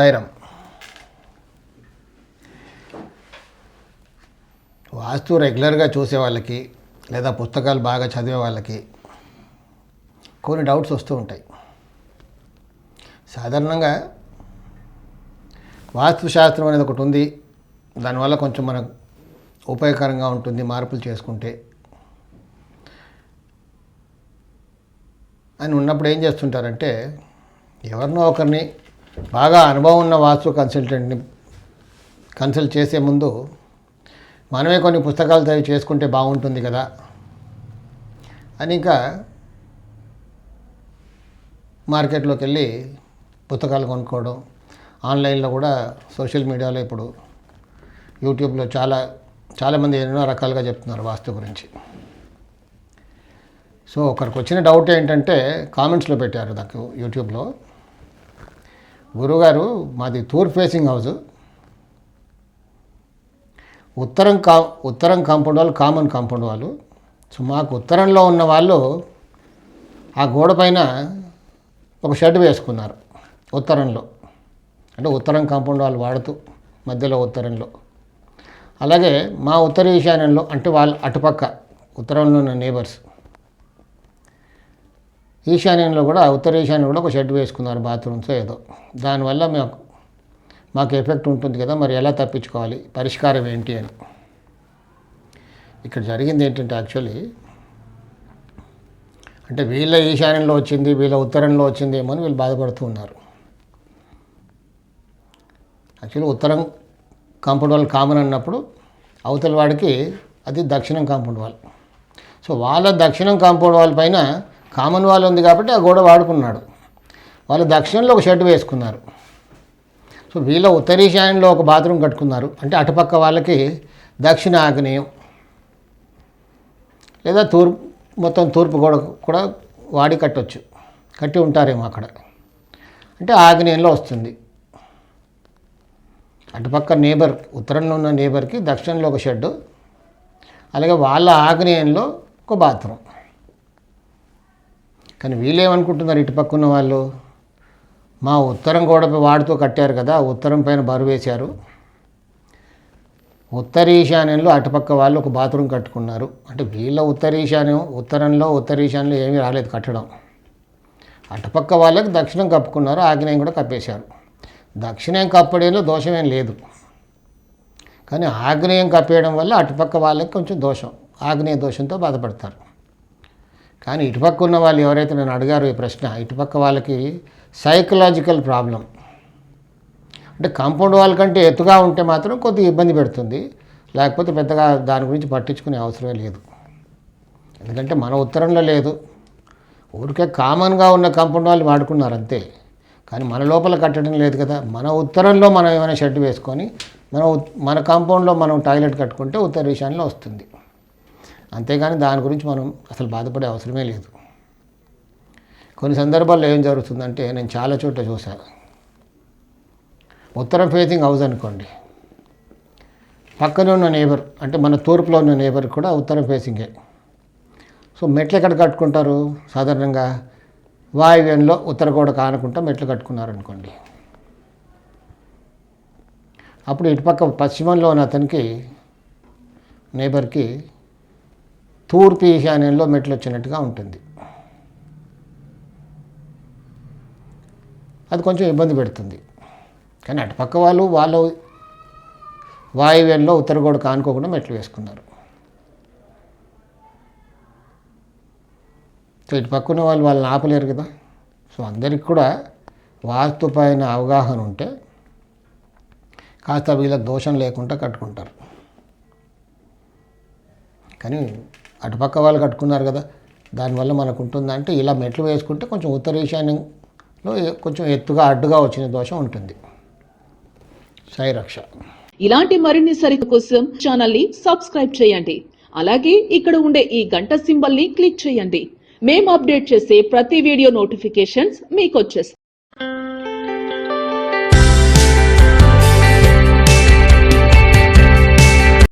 సాయిరామ్ వాస్తు రెగ్యులర్గా చూసే వాళ్ళకి లేదా పుస్తకాలు బాగా చదివే వాళ్ళకి కొన్ని డౌట్స్ వస్తూ ఉంటాయి. సాధారణంగా వాస్తు శాస్త్రం అనేది ఒకటి ఉంది. దానివల్ల కొంచెం మనకు ఉపయోగకరంగా ఉంటుంది మార్పులు చేసుకుంటే. అని ఉన్నప్పుడు ఏం చేస్తుంటారంటే ఎవరినో ఒకరిని బాగా అనుభవం ఉన్న వాస్తు కన్సల్టెంట్ని కన్సల్ట్ చేసే ముందు మనమే కొన్ని పుస్తకాలు చదివి చేసుకుంటే బాగుంటుంది కదా అని ఇంకా మార్కెట్లోకి వెళ్ళి పుస్తకాలు కొనుక్కోవడం ఆన్లైన్లో కూడా సోషల్ మీడియాలో ఇప్పుడు యూట్యూబ్లో చాలా చాలామంది ఎన్నో రకాలుగా చెప్తున్నారు వాస్తు గురించి. సో ఒకరికి వచ్చిన డౌట్ ఏంటంటే కామెంట్స్లో పెట్టారు నాకు యూట్యూబ్లో గురుగారు మాది టూర్ ఫేసింగ్ హౌస్. ఉత్తరం కా ఉత్తరం కాంపౌండ్ వాళ్ళు కామన్ కాంపౌండ్ వాళ్ళు. సో మాకు ఉత్తరంలో ఉన్న వాళ్ళు ఆ గోడ పైన ఒక షెడ్ వేసుకున్నారు ఉత్తరంలో. అంటే ఉత్తరం కాంపౌండ్ వాళ్ళు వాడుతూ మధ్యలో ఉత్తరంలో. అలాగే మా ఉత్తర ఈశాన్యంలో అంటే వాళ్ళ అటుపక్క ఉత్తరంలో ఉన్న నేబర్స్ ఈశాన్యంలో కూడా ఉత్తర ఈశాన్యం కూడా ఒక షెడ్ వేసుకున్నారు బాత్రూమ్స్ ఏదో. దానివల్ల మాకు మాకు ఎఫెక్ట్ ఉంటుంది కదా మరి ఎలా తప్పించుకోవాలి? పరిష్కారం ఏంటి అని. ఇక్కడ జరిగింది ఏంటంటే యాక్చువల్లీ అంటే వీళ్ళ ఈశాన్యంలో వచ్చింది వీళ్ళ ఉత్తరంలో వచ్చింది ఏమో అని వీళ్ళు బాధపడుతూ ఉన్నారు. యాక్చువల్లీ ఉత్తరం కాంపౌండ్ వాల్ కామన్ అన్నప్పుడు అవతల వాడికి అది దక్షిణం కాంపౌండ్ వాల్ సో వాళ్ళ దక్షిణం కాంపౌండ్ వాల్ పైన కామన్ వాల్ ఉంది కాబట్టి ఆ గోడ వాడుకున్నాడు. వాళ్ళు దక్షిణంలో ఒక షెడ్ వేసుకున్నారు. సో వీళ్ళ ఉత్తరీశాన్యంలో ఒక బాత్రూమ్ కట్టుకున్నారు. అంటే అటుపక్క వాళ్ళకి దక్షిణ ఆగ్నేయం. లేదా తూర్పు మొత్తం తూర్పు గోడ కూడా వాడి కట్టొచ్చు. కట్టి ఉంటారేమో అక్కడ. అంటే ఆగ్నేయంలో వస్తుంది. అటుపక్క నేబర్ ఉత్తరంలో ఉన్న నేబర్కి దక్షిణంలో ఒక షెడ్ అలాగే వాళ్ళ ఆగ్నేయంలో ఒక బాత్రూమ్. కానీ వీళ్ళేమనుకుంటున్నారు ఇటు ఇటుపక్క ఉన్న వాళ్ళు? మా ఉత్తరం గోడ వాడుతూ కట్టారు కదా ఉత్తరం పైన బరువు వేశారు. ఉత్తర ఈశాన్యంలో అటుపక్క వాళ్ళు ఒక బాత్రూమ్ కట్టుకున్నారు. అంటే వీళ్ళ ఉత్తర ఈశాన్యం ఉత్తరంలో ఉత్తర ఈశాన్యంలో ఏమీ రాలేదు కట్టడం. అటుపక్క వాళ్ళకి దక్షిణం కప్పుకున్నారు ఆగ్నేయం కూడా కప్పేశారు. దక్షిణం కప్పడంలో దోషమేం లేదు. కానీ ఆగ్నేయం కప్పేయడం వల్ల అటుపక్క వాళ్ళకి కొంచెం దోషం. ఆగ్నేయ దోషంతో బాధపడతారు. కానీ ఇటుపక్క ఉన్న వాళ్ళు ఎవరైతే నన్ను అడిగారో ఈ ప్రశ్న ఇటుపక్క వాళ్ళకి సైకలాజికల్ ప్రాబ్లం అంటే కాంపౌండ్ వాల్ కంటే ఎత్తుగా ఉంటే మాత్రం కొద్దిగా ఇబ్బంది పెడుతుంది. లేకపోతే పెద్దగా దాని గురించి పట్టించుకునే అవసరమే లేదు. ఎందుకంటే మన ఉత్తరంలో లేదు. ఊరికే కామన్గా ఉన్న కాంపౌండ్ వాళ్ళు వాడుకున్నారు అంతే. కానీ మన లోపల కట్టడం లేదు కదా. మన ఉత్తరంలో మనం ఏమైనా షెడ్ వేసుకొని మన మన కాంపౌండ్లో మనం టాయిలెట్ కట్టుకుంటే ఉత్తర విషయంలో వస్తుంది. అంతేగాని దాని గురించి మనం అసలు బాధపడే అవసరమే లేదు. కొన్ని సందర్భాల్లో ఏం జరుగుతుందంటే నేను చాలా చోట్ల చూశాను ఉత్తరం ఫేసింగ్ హౌస్ అనుకోండి. పక్కనే ఉన్న నేబర్ అంటే మన తూర్పులో ఉన్న నేబర్ కూడా ఉత్తరం ఫేసింగే. సో మెట్లు ఎక్కడ కట్టుకుంటారు? సాధారణంగా వాయువ్యంలో ఉత్తర గోడ కానుకుంటా మెట్లు కట్టుకున్నారు అనుకోండి అప్పుడు ఇటుపక్క పశ్చిమంలో ఉన్న అతనికి నేబర్కి తూర్పు ఈశాన్యంలో మెట్లు వచ్చినట్టుగా ఉంటుంది. అది కొంచెం ఇబ్బంది పెడుతుంది. కానీ అటుపక్క వాళ్ళు వాళ్ళు వాయువ్యంలో ఉత్తర గోడ కానుకోకుండా మెట్లు వేసుకున్నారు. సో ఇటు పక్కన వాళ్ళు వాళ్ళని ఆపలేరు కదా. సో అందరికి కూడా వాస్తు పైన అవగాహన ఉంటే కాస్త వీళ్ళకి దోషం లేకుండా కట్టుకుంటారు. కానీ అటుపక్క వాళ్ళు కట్టుకున్నారు కదా దానివల్ల మనకు ఉంటుందంటే ఇలా మెట్లు వేసుకుంటే కొంచెం ఉత్తర ఈశాన్యంలో కొంచెం ఎత్తుగా అడ్డుగా వచ్చిన దోషం ఉంటుంది. సాయి రక్ష. ఇలాంటి మరిన్ని సరిత కోసం ఛానల్ని సబ్స్క్రైబ్ చేయండి. అలాగే ఇక్కడ ఉండే ఈ గంట సింబల్ని క్లిక్ చేయండి. మేము అప్డేట్ చేసే ప్రతి వీడియో నోటిఫికేషన్స్ మీకు వచ్చేస్తాయి